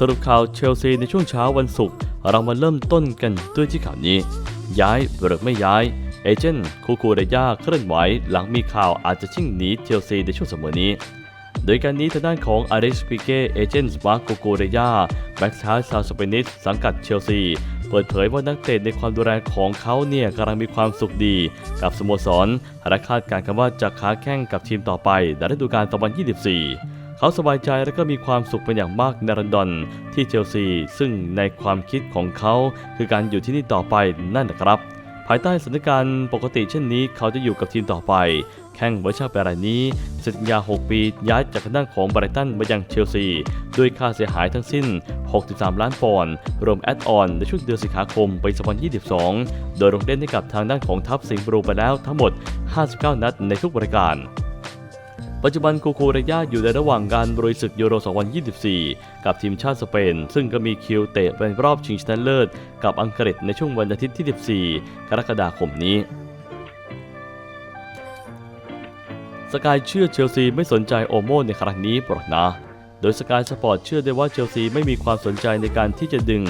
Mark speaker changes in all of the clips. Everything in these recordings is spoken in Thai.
Speaker 1: สรุปข่าวเชลซีในช่วงเช้าวันศุกร์เรามาเริ่มต้นกันด้วยที่ข่าวนี้ ย้ายหรือไม่ย้าย เอเจนต์คูคูเรย่าเคลื่อนไหวหลังมีข่าวอาจจะชิ่งหนีเชลซีในช่วงเสมอนี้ โดยการนี้ทางด้านของอาริสปิเกเอเจนต์มาร์โกโกเรยาแบ็กซ้ายชาวสเปนิสสังกัดเชลซี เปิดเผยว่านักเตะในความดูแลของเขาเนี่ยกำลังมีความสุขดี กับสโมสรและคาดการณ์กันว่าจะค้าแข่งกับทีมต่อไปในฤดูกาล2024เขาสบายใจและก็มีความสุขเป็นอย่างมากในลอนดอนที่เชลซี ซึ่งในความคิดของเขาคือการอยู่ที่นี่ต่อไปนั่นนะครับ ภายใต้สถานการณ์ปกติเช่นนี้ เขาจะอยู่กับทีมต่อไป แข่งเวอร์ชาเปรายนี้สัญญา 6 ปีย้ายจากทางด้านของไบรตันมายังเชลซี ด้วยค่าเสียหายทั้งสิ้น 63 ล้านปอนด์รวมแอดออนในช่วงเดือนสิงหาคมปี 2022 โดยลงเล่นให้กับทางด้านของทัพสิงห์บรูไปแล้วทั้งหมด 59 นัดในทุกรายการ ปัจจุบันคูคูเรยาอยู่ในระหว่างการบริศึกยูโร 2024 กับทีมชาติสเปน ซึ่งก็มีคิวเตะเป็นรอบชิงชนะเลิศ กับอังกฤษในช่วงวันอาทิตย์ที่ 14 กรกฎาคมนี้สกายเชื่อเชลซีไม่สนใจโอโมในครั้งนี้ปรดนะ โดยสกายสปอร์ตเชื่อได้ว่าเชลซีไม่มีความสนใจในการที่จะดึง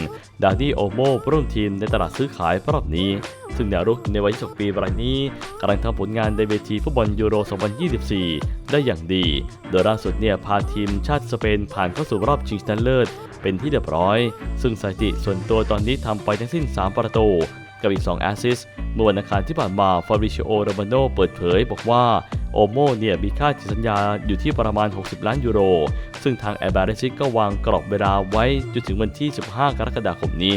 Speaker 1: ดานี่โอโมร่วมทีมในตลาดซื้อขายรอบนี้ ซึ่งแนวรุกในวัย26ปีรายนี้กำลังทำผลงานในเวทีฟุตบอลยูโร 2024 ได้อย่างดี โดยล่าสุดเนี่ยพาทีมชาติสเปนผ่านเข้าสู่รอบชิงชนะเลิศเป็นที่เรียบร้อย ซึ่งสถิติส่วนตัวตอนนี้ทำไปทั้งสิ้น 3 ประตูกับอีก 2 แอสซิสต์เมื่อวันอังคารที่ผ่านมาฟาบริชโอโรมาโนเปิดเผยบอกว่า โอโมเนี่ยมีค่าจิตสัญญาอยู่ที่ประมาณ 60 ล้านยูโร ซึ่งทางแอร์บาริซิกก็วางกรอบเวลาไว้จนถึงวันที่ 15 กรกฎาคมนี้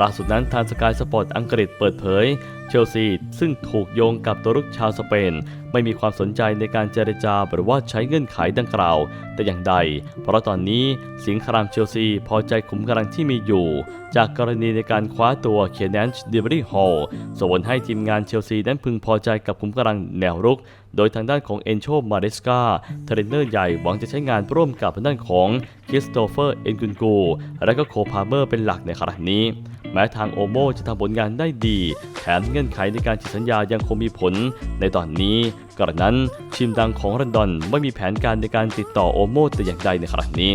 Speaker 1: ล่าสุดนั้นทางสกายสปอร์ตอังกฤษเปิดเผย เชลซีซึ่งถูกโยงกับตัวรุกชาวสเปน ไม่มีความสนใจในการเจรจาหรือว่าใช้เงื่อนไขดังกล่าว แต่อย่างใด เพราะตอนนี้สิงห์ครามเชลซีพอใจขุมกำลังที่มีอยู่ จากกรณีในการคว้าตัวเคนแนนช์ดิบรีฮอลส่งผลให้ทีมงานเชลซีนั้นพึงพอใจกับขุมกำลังแนวรุก โดยทางด้านของเอนโชมาเดสกาเทรนเนอร์ใหญ่หวังจะใช้งานร่วมกับทางด้านของคริสโตเฟอร์เอ็นกุนกู และก็โคพาเมอร์เป็นหลักในครั้งนี้แม้ทางโอโมจะทำผลงานได้ดี แถมเงื่อนไขในการฉีดสัญญายังคงมีผล ในตอนนี้กระนั้นทีมดังของรันดอนไม่มีแผนการในการติดต่อโอโมแต่อย่างใดในครั้งนี้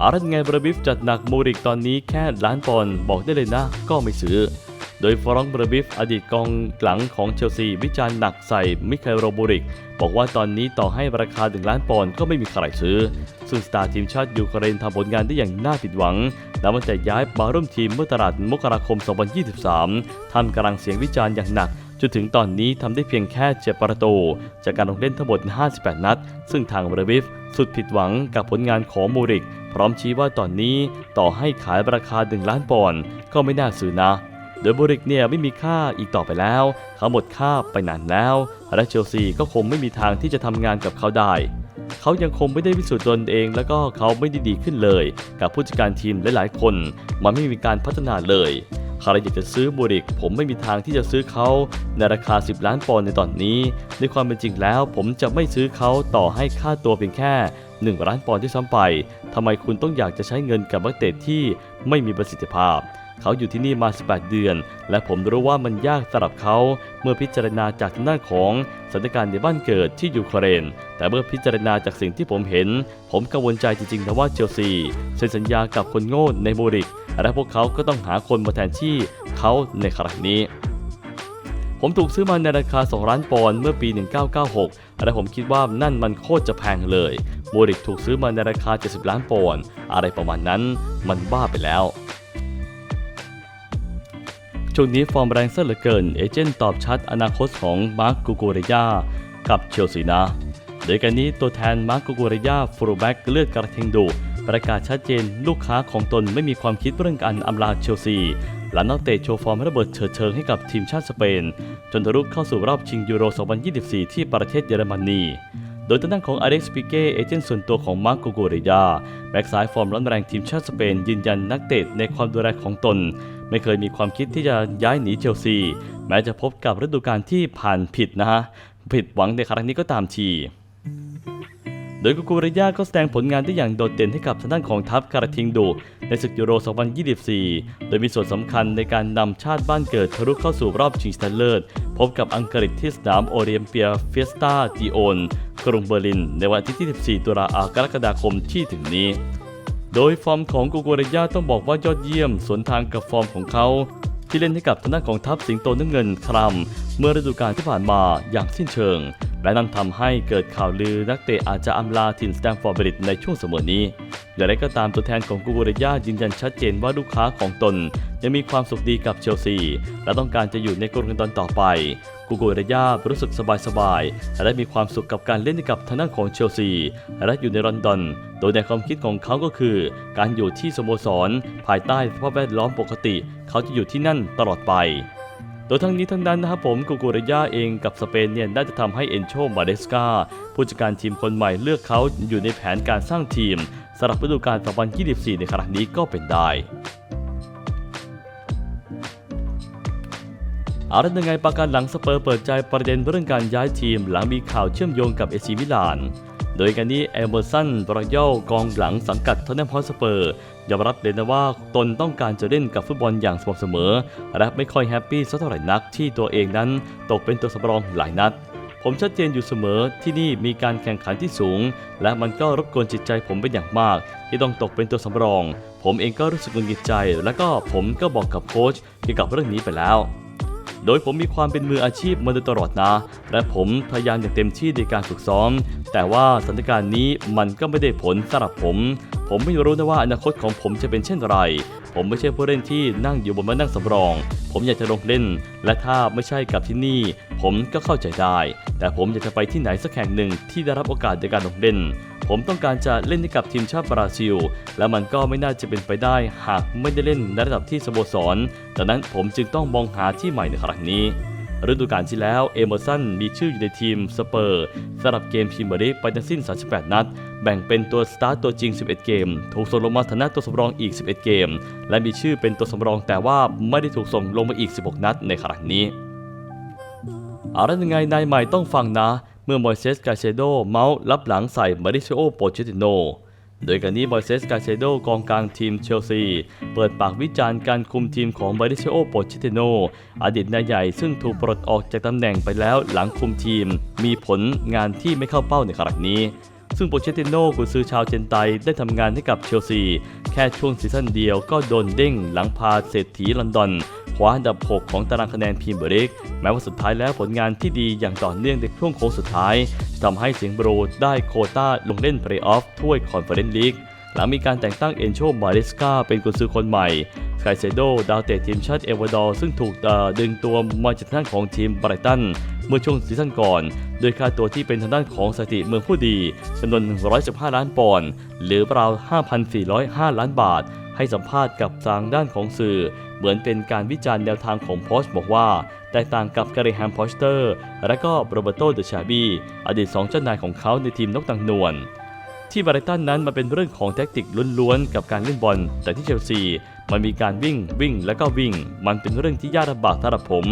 Speaker 1: อารันไงบริบิฟจัดหนักมูริกตอนนี้แค่ล้านปอนด์บอกได้เลยนะ ก็ไม่ซื้อ โดยฟรองก์บราบิฟอดีตกองหลังของเชลซีวิจารณ์หนักใส่มิคาเอลโรบูริก บอกว่าตอนนี้ต่อให้ราคาถึงล้านปอนด์ก็ไม่มีใครซื้อ ซึ่งสตาร์ทีมชาติยูเครนทำผลงานได้อย่างน่าผิดหวัง แล้วมันจะย้ายมาร่วมทีมเมื่อตลาดมกราคม 2023ทำกำลังเสียงวิจารณ์อย่างหนักจนถึงตอนนี้ทำได้เพียงแค่7ประตูจากการลงเล่นทั้งหมด 58 นัด ซึ่งทางบราบิฟสุดผิดหวังกับผลงานของมูริก พร้อมชี้ว่าตอนนี้ต่อให้ขายราคา 1 ล้านปอนด์ก็ไม่น่าซื้อนะ โดยบูริกเนี่ยไม่มีค่าอีกต่อไปแล้ว เขาหมดค่าไปนานแล้ว และเชลซีก็คงไม่มีทางที่จะทำงานกับเขาได้ เขายังคงไม่ได้พิสูจน์ตนเอง แล้วก็เขาไม่ได้ดีขึ้นเลย กับผู้จัดการทีมหลายๆ คน มันไม่มีการพัฒนาเลยใครอยากจะซื้อบูริก ผมไม่มีทางที่จะซื้อเขาในราคา 10 ล้านปอนด์ในตอนนี้ ในความเป็นจริงแล้ว ผมจะไม่ซื้อเขาต่อให้ค่าตัวเพียงแค่ 1 ล้านปอนด์ที่ซ้ำไปทำไมคุณต้องอยากจะใช้เงินกับนักเตะที่ไม่มีประสิทธิภาพ เขาอยู่ที่นี่มา 18 เดือน และผมรู้ว่ามันยากสำหรับเขา เมื่อพิจารณาจากทางด้านของสถานการณ์ในบ้านเกิดที่ยูเครน แต่เมื่อพิจารณาจากสิ่งที่ผมเห็น ผมกังวลใจจริงๆนะว่าเชลซีเซ็นสัญญากับคนโง่ในโมริก และพวกเขาก็ต้องหาคนมาแทนที่เขาในครั้งนี้ผมถูกซื้อมาในราคา 2 ล้านปอนด์เมื่อปี 1996 และผมคิดว่านั่นมันโคตรจะแพงเลย โมริกถูกซื้อมาในราคา 70 ล้านปอนด์อะไรประมาณนั้น มันบ้าไปแล้ว ช่วงนี้ฟอร์มแรงเสียเหลือเกิน เอเจนต์ตอบชัดอนาคตของมาร์กกูโกเรยากับเชลซีนะโดยการนี้ตัวแทนมาร์กกูโกเรยาฟูลแบ็กเลือดกระทิงดุประกาศชัดเจนลูกค้าของตนไม่มีความคิดเรื่องการอำลาเชลซีหลังนักเตะโชว์ฟอร์มระเบิดเฉิดเชิงให้กับทีมชาติสเปน จนทะลุเข้าสู่รอบชิงยูโร 2024 ที่ประเทศเยอรมนีโดยทางด้านของอเล็กซ์ปิเก้เอเจนต์ส่วนตัวของมาร์โกโกเรยาแบ็กซ้ายฟอร์มร้อนแรงทีมชาติสเปนยืนยันนักเตะในความดูแลของตน ไม่เคยมีความคิดที่จะย้ายหนีเชลซี แม้จะพบกับฤดูกาลที่ผ่านผิดนะฮะ ผิดหวังในครั้งนี้ก็ตามทีโดยกูกูริยาก็แสดงผลงานได้อย่างโดดเด่นให้กับทางด้านของทัพการาทิงดูในศึกยูโร 2024 โดยมีส่วนสำคัญในการนำชาติบ้านเกิดทะลุเข้าสู่รอบชิงชนะเลิศ พบกับอังกฤษที่สนามโอเรียมเปียเฟสตาจีโอนกรุงเบอร์ลิน ในวันที่ 24 ตุลากรกฎาคมที่ถึงนี้ โดยฟอร์มของกูกูริยาต้องบอกว่ายอดเยี่ยม สวนทางกับฟอร์มของเขาที่เล่นให้กับทางด้านของทัพสิงโตน้ำเงินครัมเมื่อฤดูกาลที่ผ่านมาอย่างสิ้นเชิง และนั่นทำให้เกิดข่าวลือนักเตะอาจจะอำลาถิ่นสแตมฟอร์ดบริดในช่วงเสมอนี้ อย่างไรก็ตามตัวแทนของกูกูริยายืนยันชัดเจนว่าลูกค้าของตนยังมีความสุขดีกับเชลซี และต้องการจะอยู่ในกรุงลอนดอนต่อไปกูโกริยารู้สึกสบายๆ และมีความสุขกับการเล่นกับทางด้านของเชลซี และอยู่ในลอนดอน โดยในความคิดของเขาก็คือ การอยู่ที่สโมสร ภายใต้สภาพแวดล้อมปกติ เขาจะอยู่ที่นั่นตลอดไป โดยทั้งนี้ทั้งนั้นนะครับผมกูกูริยาเองกับสเปนเนี่ยน่าจะทำให้เอนโชมาเดสกาผู้จัดการทีมคนใหม่เลือกเขาอยู่ในแผนการสร้างทีมสำหรับฤดูกาล 2024 ในครั้งนี้ก็เป็นได้อาละยังไงประกันหลังสเปอร์เปิดใจประเด็นเรื่องการย้ายทีม หลังมีข่าวเชื่อมโยงกับเอซีมิลาน โดยกันนี้เอเมอร์สันบรอยลกองหลังสังกัดทอนแนมฮอสเปอร์ยอมรับเลยนะว่าตนต้องการจะเล่นกับฟุตบอลอย่างสม่ำเสมอ และไม่ค่อยแฮปปี้สักเท่าไหร่นักที่ตัวเองนั้นตกเป็นตัวสำรองหลายนัดผมชัดเจนอยู่เสมอที่นี่มีการแข่งขันที่สูง และมันก็รบกวนจิตใจผมเป็นอย่างมาก ที่ต้องตกเป็นตัวสำรอง ผมเองก็รู้สึกหงุดหงิดใจ และก็ผมก็บอกกับโค้ชเกี่ยวกับเรื่องนี้ไปแล้ว โดยผมมีความเป็นมืออาชีพมาโดยตลอดนะ และผมพยายามอย่างเต็มที่ในการฝึกซ้อม แต่ว่าสถานการณ์นี้มันก็ไม่ได้ผลสำหรับผม ผมไม่รู้นะว่าอนาคตของผมจะเป็นเช่นไร ผมไม่ใช่ผู้เล่นที่นั่งอยู่บนมานั่งสำรอง ผมอยากจะลงเล่น และถ้าไม่ใช่กับที่นี่ ผมก็เข้าใจได้ แต่ผมอยากจะไปที่ไหนสักแห่งหนึ่งที่ได้รับโอกาสในการลงเล่นผมต้องการจะเล่นให้กับทีมชาติบราซิล และมันก็ไม่น่าจะเป็นไปได้หากไม่ได้เล่นในระดับที่สโมสร ดังนั้นผมจึงต้องมองหาที่ใหม่ในครั้งนี้ ฤดูกาลที่แล้วเอเมอร์สันมีชื่ออยู่ในทีมสเปอร์สำหรับเกมพรีเมียร์ลีกไปทั้งสิ้น 38 นัด แบ่งเป็นตัวสตาร์ตตัวจริง 11 เกม ถูกส่งลงมาฐานะตัวสำรองอีก 11 เกม และมีชื่อเป็นตัวสำรองแต่ว่าไม่ได้ถูกส่งลงมาอีก 16 นัดในครั้งนี้เอาละยังไงนายใหม่ต้องฟังนะ เมื่อมอยเซสกาเซโดเมาส์รับหลังใส่มาริซิโอโปเชติโน โดยการนี้มอยเซสกาเซโดกองกลางทีมเชลซี เปิดปากวิจารณ์การคุมทีมของมาริซิโอโปเชติโน อดีตนายใหญ่ซึ่งถูกปลดออกจากตำแหน่งไปแล้วหลังคุมทีม มีผลงานที่ไม่เข้าเป้าในครั้งนี้ ซึ่งโปเชติโน่กุนซือชาวเจนไตได้ทำงานให้กับเชลซี แค่ช่วงซีซั่นเดียวก็โดนเด้งหลังพาเศรษฐีลอนดอน คว้าอันดับ 6 ของตารางคะแนนพรีเมียร์ลีกแม้ว่าสุดท้ายแล้วผลงานที่ดีอย่างต่อเนื่องในช่วงโค้งสุดท้ายจะทำให้สียงโบรได้โคต้าลงเล่นเพลย์ออฟถ้วยคอนเฟอเรนซ์ลีกหลังมีการแต่งตั้งเอนโชมาเรสกาเป็นกุนซือคนใหม่ไคเซโดดาวเตะทีมชาติเอวาดอร์ซึ่งถูกดึงตัวมาจากทางด้านของทีมไบรตันเมื่อช่วงซีซั่นก่อนโดยค่าตัวที่เป็นทางด้านของสถิติเมืองผู้ดีจำนวน 115 ล้านปอนด์หรือราว 5,405 ล้านบาท ให้สัมภาษณ์กับทางด้านของสื่อ เหมือนเป็นการวิจารณ์แนวทางของโพสต์บอกว่า แตกต่างกับการิแฮมพอสเตอร์ และก็โรเบโตเดชาบีอดีตสองเจ้านายของเขาในทีมนกตังนวลที่บาริตันนั้นมันเป็นเรื่องของแท็กติกล้วนๆกับการเล่นบอล แต่ที่เชลซี มันมีการวิ่งวิ่งและก็วิ่ง มันเป็นเรื่องที่ยากลำบากสำหรับผม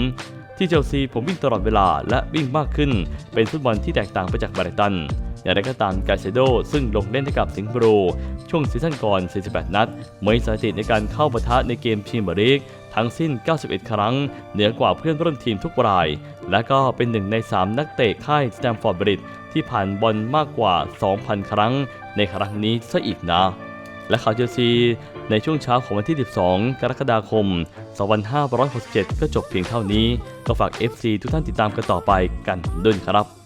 Speaker 1: ที่เชลซีผมวิ่งตลอดเวลาและวิ่งมากขึ้น เป็นฟุตบอลที่แตกต่างไปจากบาริตัน อย่างไรก็ตามกาเซโดซึ่งลงเล่นให้กับสิงบรูช่วงซีซั่นก่อน 48 นัดมีสถิติในการเข้าปะทะในเกมพรีเมียร์ลีกทั้งสิ้น 91 ครั้ง เหนือกว่าเพื่อนร่วมทีมทุกราย และก็เป็นหนึ่งใน 3 นักเตะค่ายสแตมฟอร์ดบริดที่ผ่านบอลมากกว่า 2,000 ครั้ง ในครั้งนี้ซะอีกนะ และข่าวเชลซีในช่วงเช้าของวันที่ 12 กรกฎาคม 2567 ก็จบเพียงเท่านี้ ก็ฝาก FC ทุกท่านติดตามกันต่อไปกันด้วยครับ